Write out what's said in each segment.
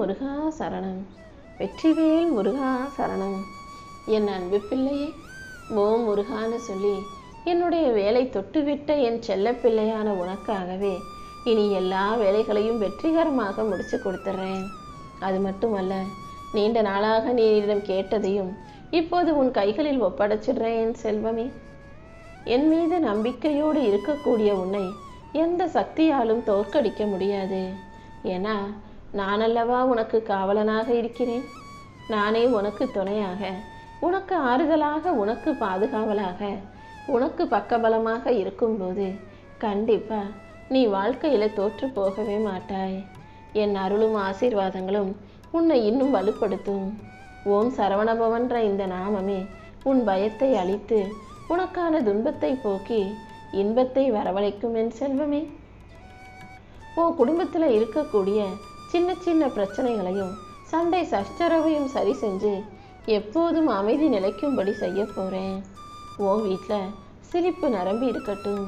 முருகா சரணம். வெற்றிவேல் முருகா சரணம். என் அன்பு பிள்ளையே ஓ முருகான்னு சொல்லி என்னுடைய வேலை தொட்டுவிட்ட என் செல்ல பிள்ளையான உனக்காகவே இனி எல்லா வேலைகளையும் வெற்றிகரமாக முடிச்சு கொடுத்துட்றேன் அது மட்டுமல்ல நீண்ட நாளாக நீ என்னிடம் கேட்டதையும் இப்போது உன் கைகளில் ஒப்படைச்சிடுறேன் என் செல்வமே. என் மீது நம்பிக்கையோடு இருக்கக்கூடிய உன்னை எந்த சக்தியாலும் தோற்கடிக்க முடியாது. ஏன்னா நான் அல்லவா உனக்கு காவலனாக இருக்கிறேன்? நானே உனக்கு துணையாக. உனக்கு ஆறுதலாக உனக்கு பாதுகாவலாக. உனக்கு பக்கபலமாக இருக்கும்போது கண்டிப்பா நீ வாழ்க்கையில் தோற்று போகவே மாட்டாய். என் அருளும் ஆசீர்வாதங்களும் உன்னை இன்னும் வலுப்படுத்தும். ஓம் சரவணபவன்ற இந்த நாமமே உன் பயத்தை அழித்து உனக்கான துன்பத்தை போக்கி இன்பத்தை வரவழைக்கும் என் செல்வமே. உன் குடும்பத்தில் இருக்கக்கூடிய சின்ன சின்ன பிரச்சனைகளையும் சண்டை சச்சரவையும் சரி செஞ்சு எப்போதும் அமைதி நிலைக்கும்படி செய்ய போகிறேன் உன் வீட்டில் சிரிப்பு நிரம்பி இருக்கட்டும்.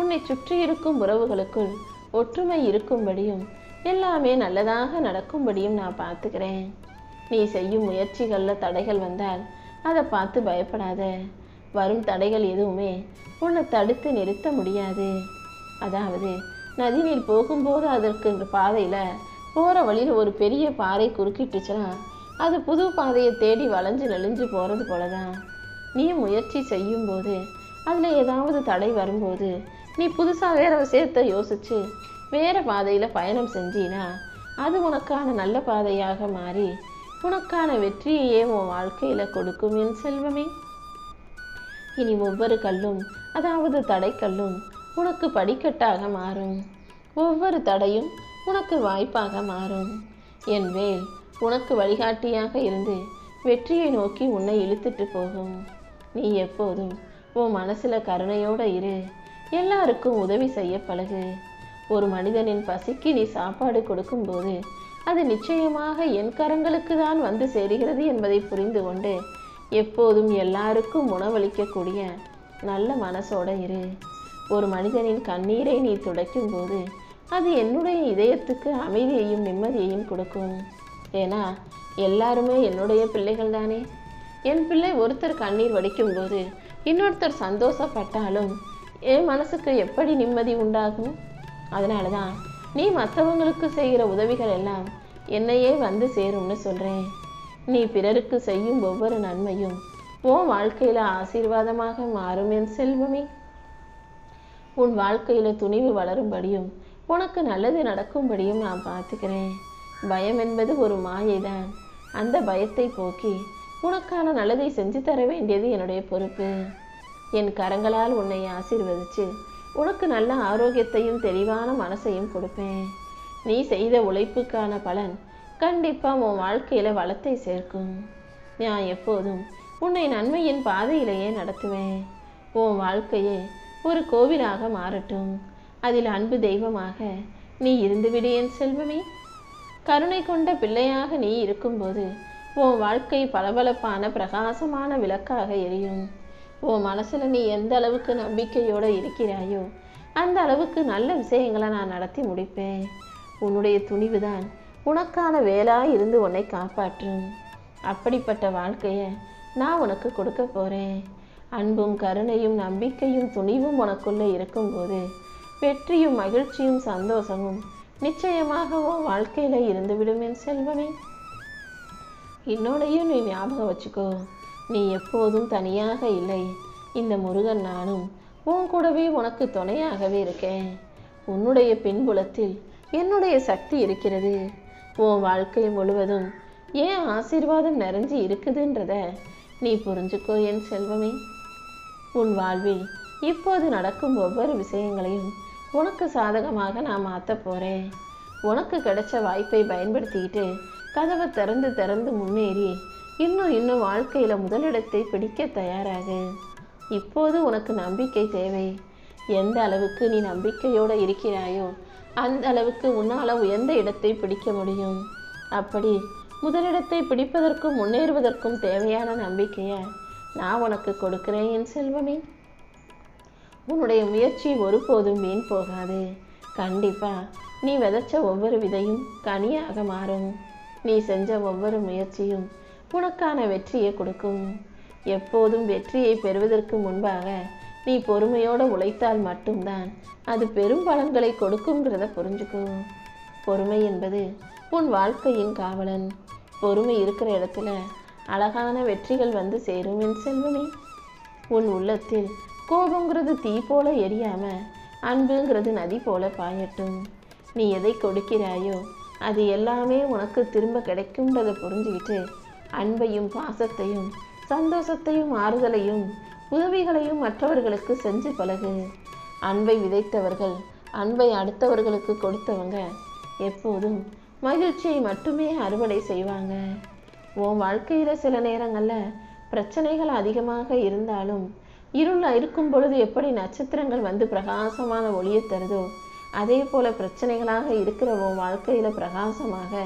உன்னை சுற்றி இருக்கும் உறவுகளுக்குள் ஒற்றுமை இருக்கும்படியும் எல்லாமே நல்லதாக நடக்கும்படியும் நான் பார்த்துக்கிறேன். நீ செய்யும் முயற்சிகளில் தடைகள் வந்தால் அதை பார்த்து பயப்படாத. வரும் தடைகள் எதுவுமே உன்னை தடுத்து நிறுத்த முடியாது. அதாவது நதிநீர் போகும்போது அதற்கு பாதையில் போகிற வழியில் ஒரு பெரிய பாறை குறுக்கிட்டுச்சுன்னா அது புது பாதையை தேடி வளைஞ்சு நெளிஞ்சு போகிறது போல தான் நீ முயற்சி செய்யும்போது அதில் ஏதாவது தடை வரும்போது நீ புதுசாக வேற விஷயத்தை யோசிச்சு வேறு பாதையில் பயணம் செஞ்சினா அது உனக்கான நல்ல பாதையாக மாறி உனக்கான வெற்றியையே உன் வாழ்க்கையில் கொடுக்கும் என் செல்வமே. இனி ஒவ்வொரு கல்லும் அதாவது தடைக்கல்லும் உனக்கு படிக்கட்டாக மாறும். ஒவ்வொரு தடையும் உனக்கு வாய்ப்பாக மாறும். என் வேல் உனக்கு வழிகாட்டியாக இருந்து வெற்றியை நோக்கி உன்னை இழுத்துட்டு போகும். நீ எப்போதும் உன் மனசில் கருணையோடு இரு. எல்லாருக்கும் உதவி செய்ய பழகு. ஒரு மனிதனின் பசிக்கு நீ சாப்பாடு கொடுக்கும்போது அது நிச்சயமாக என் கரங்களுக்கு தான் வந்து சேருகிறது என்பதை புரிந்து கொண்டு எப்போதும் எல்லாருக்கும் உணவளிக்கக்கூடிய நல்ல மனசோட இரு. ஒரு மனிதனின் கண்ணீரை நீ துடைக்கும் போது அது என்னுடைய இதயத்துக்கு அமைதியையும் நிம்மதியையும் கொடுக்கும். ஏன்னா எல்லாருமே என்னுடைய பிள்ளைகள் தானே என் பிள்ளை ஒருத்தர் கண்ணீர் வடிக்கும்போது இன்னொருத்தர் சந்தோஷப்பட்டாலும் என் மனசுக்கு எப்படி நிம்மதி உண்டாகும்? அதனால தான் நீ மற்றவங்களுக்கு செய்கிற உதவிகள் எல்லாம் என்னையே வந்து சேரும்னு சொல்கிறேன் நீ பிறருக்கு செய்யும் ஒவ்வொரு நன்மையும் உன் வாழ்க்கையில் ஆசீர்வாதமாக மாறும் என் செல்வமே. உன் வாழ்க்கையில் துணிவு வளரும்படியும் உனக்கு நல்லது நடக்கும்படியும் நான் பார்த்துக்கிறேன். பயம் என்பது ஒரு மாயைதான். அந்த பயத்தை போக்கி உனக்கான நல்லதை செஞ்சு தர வேண்டியது என்னுடைய பொறுப்பு. என் கரங்களால் உன்னை ஆசீர்வதிச்சு உனக்கு நல்ல ஆரோக்கியத்தையும் தெளிவான மனசையும் கொடுப்பேன். நீ செய்த உழைப்புக்கான பலன் கண்டிப்பாக உன் வாழ்க்கையில் வளத்தை சேர்க்கும். நான் எப்போதும் உன்னை நன்மையின் பாதையிலேயே நடத்துவேன். உன் வாழ்க்கையே ஒரு கோவிலாக மாறட்டும். அதில் அன்பு தெய்வமாக நீ இருந்துவிடு என் செல்வமே. கருணை கொண்ட பிள்ளையாக நீ இருக்கும்போது உன் வாழ்க்கை பளபளப்பான பிரகாசமான விளக்காக எரியும். உன் மனசில் நீ எந்த அளவுக்கு நம்பிக்கையோடு இருக்கிறாயோ அந்த அளவுக்கு நல்ல விஷயங்களை நான் நடத்தி முடிப்பேன். உன்னுடைய துணிவு தான் உனக்கான வேலாக இருந்து உன்னை காப்பாற்றும். அப்படிப்பட்ட வாழ்க்கையை நான் உனக்கு கொடுக்க போகிறேன் அன்பும் கருணையும் நம்பிக்கையும் துணிவும் உனக்குள்ளே இருக்கும்போது வெற்றியும் மகிழ்ச்சியும் சந்தோஷமும் நிச்சயமாக உன் வாழ்க்கையில இருந்துவிடும் என் செல்வமே. என்னோடையும் நீ ஞாபகம் வச்சுக்கோ. நீ எப்போதும் தனியாக இல்லை. இந்த முருகன் நானும் உன் கூடவே உனக்கு துணையாகவே இருக்கேன். உன்னுடைய பின்புலத்தில் என்னுடைய சக்தி இருக்கிறது. உன் வாழ்க்கை முழுவதும் ஏன் ஆசீர்வாதம் நிறைஞ்சு இருக்குதுன்றத நீ புரிஞ்சுக்கோ என் செல்வமே. உன் வாழ்வில் இப்போது நடக்கும் ஒவ்வொரு விஷயங்களையும் உனக்கு சாதகமாக நான் மாற்ற போகிறேன் உனக்கு கிடைச்ச வாய்ப்பை பயன்படுத்திக்கிட்டு கதவை திறந்து திறந்து முன்னேறி இன்னும் இன்னும் வாழ்க்கையில் முதலிடத்தை பிடிக்க தயாராகு. இப்போது உனக்கு நம்பிக்கை தேவை. எந்த அளவுக்கு நீ நம்பிக்கையோடு இருக்கிறாயோ அந்த அளவுக்கு உன்னால் உயர்ந்த இடத்தை பிடிக்க முடியும். அப்படி முதலிடத்தை பிடிப்பதற்கும் முன்னேறுவதற்கும் தேவையான நம்பிக்கையை நான் உனக்கு கொடுக்கிறேன் என் செல்வமே. உன்னுடைய முயற்சி ஒருபோதும் வீண் போகாது. கண்டிப்பாக நீ விதைச்ச ஒவ்வொரு விதையும் கனியாக மாறும். நீ செஞ்ச ஒவ்வொரு முயற்சியும் உனக்கான வெற்றியை கொடுக்கும். எப்போதும் வெற்றியை பெறுவதற்கு முன்பாக நீ பொறுமையோடு உழைத்தால் மட்டும்தான் அது பெரும் பலன்களை கொடுக்குங்கிறத புரிஞ்சுக்கோ. பொறுமை என்பது உன் வாழ்க்கையின் காவலன். பொறுமை இருக்கிற இடத்துல அழகான வெற்றிகள் வந்து சேரும் என் செல்வமே. உன் உள்ளத்தில் கோபங்கிறது தீ போல எரியாம அன்புங்கிறது நதி போல பாயட்டும். நீ எதை கொடுக்கிறாயோ அது எல்லாமே உனக்கு திரும்ப கிடைக்கும்ன்றதை புரிஞ்சுக்கிட்டு அன்பையும் பாசத்தையும் சந்தோஷத்தையும் ஆறுதலையும் உதவிகளையும் மற்றவர்களுக்கு செஞ்சு பழகு. அன்பை விதைத்தவர்கள் அன்பை அடுத்தவர்களுக்கு கொடுத்தவங்க எப்போதும் மகிழ்ச்சியை மட்டுமே அறுவடை செய்வாங்க. உன் வாழ்க்கையில் சில நேரங்களில் பிரச்சனைகள் அதிகமாக இருந்தாலும் இருள் இருக்கும் பொழுது எப்படி நட்சத்திரங்கள் வந்து பிரகாசமான ஒளியை தருதோ அதே போல பிரச்சனைகளாக இருக்கிற உன் வாழ்க்கையில் பிரகாசமாக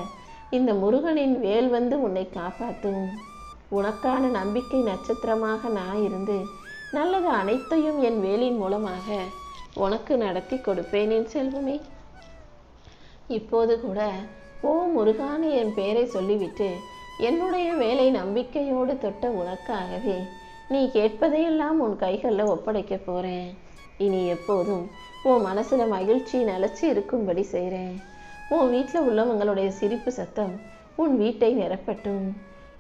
இந்த முருகனின் வேல் வந்து உன்னை காப்பாற்றும் உனக்கான நம்பிக்கை நட்சத்திரமாக நான் இருந்து நல்லது அனைத்தையும் என் வேலின் மூலமாக உனக்கு நடத்தி கொடுப்பேன் என் செல்வமே. இப்போது கூட ஓ முருகான்னு என் பெயரை சொல்லிவிட்டு என்னுடைய வேலை நம்பிக்கையோடு தொட்ட உனக்காகவே நீ கேட்பதையெல்லாம் உன் கைகளில் ஒப்படைக்க போகிறேன் இனி எப்போதும் உன் மனசில் மகிழ்ச்சி நிலச்சி இருக்கும்படி செய்கிறேன் உன் வீட்டில் உள்ளவங்களுடைய சிரிப்பு சத்தம் உன் வீட்டை நிரப்பட்டும்.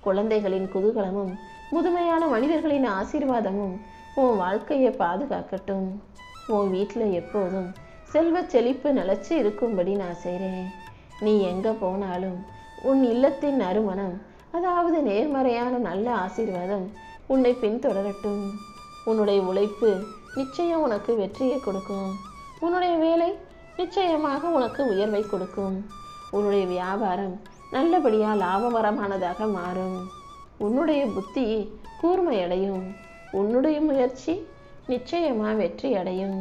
குழந்தைகளின் குதூகலமும் முதுமையான மனிதர்களின் ஆசீர்வாதமும் உன் வாழ்க்கையை பாதுகாக்கட்டும். உன் வீட்டில் எப்போதும் செல்வ செழிப்பு நிலச்சி இருக்கும்படி நான் செய்கிறேன் நீ எங்கே போனாலும் உன் இல்லத்தின் நறுமணம் அதாவது நேர்மறையான நல்ல ஆசீர்வாதம் உன்னை பின்தொடரட்டும். உன்னுடைய உழைப்பு நிச்சயம் உனக்கு வெற்றியை கொடுக்கும். உன்னுடைய வேலை நிச்சயமாக உனக்கு உயர்வை கொடுக்கும். உன்னுடைய வியாபாரம் நல்லபடியாக லாபகரமானதாக மாறும். உன்னுடைய புத்தி கூர்மையடையும். உன்னுடைய முயற்சி நிச்சயமாக வெற்றி அடையும்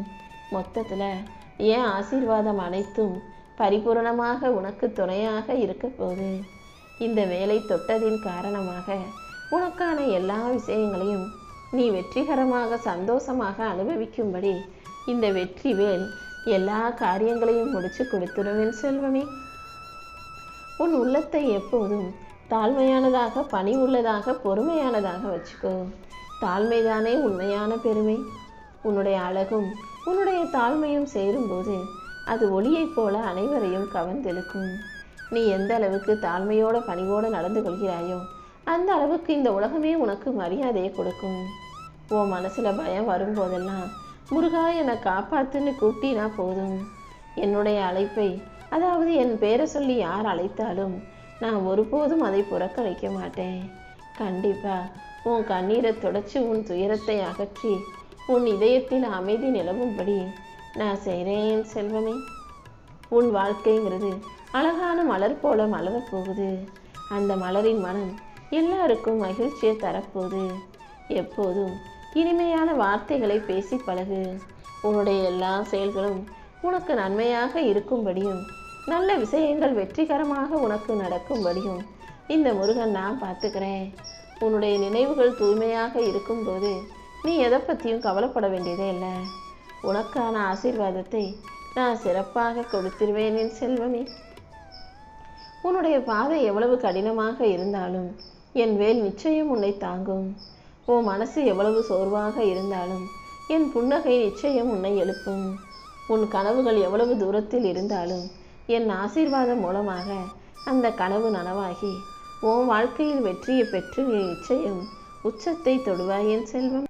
மொத்தத்தில் ஏன் ஆசீர்வாதம் அனைத்தும் பரிபூரணமாக உனக்கு துணையாக இருக்க போகுது. இந்த வேலை தொட்டதின் காரணமாக உனக்கான எல்லா விஷயங்களையும் நீ வெற்றிகரமாக சந்தோஷமாக அனுபவிக்கும்படி இந்த வெற்றி வேல் எல்லா காரியங்களையும் முடிச்சு கொடுத்துருவேன் செல்வமே. உன் உள்ளத்தை எப்போதும் தாழ்மையானதாக பணி உள்ளதாக பொறுமையானதாக வச்சுக்கோ. தாழ்மைதானே உண்மையான பெருமை. உன்னுடைய அழகும் உன்னுடைய தாழ்மையும் சேரும்போது அது ஒளியைப் போல அனைவரையும் கவர்ந்தெழுக்கும். நீ எந்த அளவுக்கு தாழ்மையோட பணிவோடு நடந்து கொள்கிறாயோ அந்த அளவுக்கு இந்த உலகமே உனக்கு மரியாதையை கொடுக்கும். உன் மனசில் பயம் வரும்போதெல்லாம் முருகா என்னை காப்பாத்துன்னு கூப்பிட்டினா போதும். என்னுடைய அழைப்பை அதாவது என் பேரை சொல்லி யார் அழைத்தாலும் நான் ஒருபோதும் அதை புறக்கணிக்க மாட்டேன். கண்டிப்பாக உன் கண்ணீரை தொடச்சி உன் துயரத்தை அகற்றி உன் இதயத்தில் அமைதி நிலவும்படி நான் செய்கிறேன் செல்வமே. உன் வாழ்க்கைங்கிறது அழகான மலர் போல மலரப் போகுது. அந்த மலரின் மனம் எல்லாருக்கும் மகிழ்ச்சியை தரப்போகுது. எப்போதும் இனிமையான வார்த்தைகளை பேசி பழகு. உன்னுடைய எல்லா செயல்களும் உனக்கு நன்மையாக இருக்கும்படியும் நல்ல விஷயங்கள் வெற்றிகரமாக உனக்கு நடக்கும்படியும் இந்த முருகன் நான் பார்த்துக்கிறேன். உன்னுடைய நினைவுகள் தூய்மையாக இருக்கும்போது நீ எதை பற்றியும் கவலைப்பட வேண்டியதே இல்லை. உனக்கான ஆசீர்வாதத்தை நான் சிறப்பாக கொடுத்திருவேன் என் செல்வமே. உன்னுடைய பாதை எவ்வளவு கடினமாக இருந்தாலும் என் வேல் நிச்சயம் உன்னை தாங்கும். உன் மனசு எவ்வளவு சோர்வாக இருந்தாலும் என் புன்னகை நிச்சயம் உன்னை எழுப்பும். உன் கனவுகள் எவ்வளவு தூரத்தில் இருந்தாலும் என் ஆசீர்வாதம் மூலமாக அந்த கனவு நனவாகி உன் வாழ்க்கையில் வெற்றியை பெற்று நீ நிச்சயம் உச்சத்தை தொடுவாய் என் செல்வம்.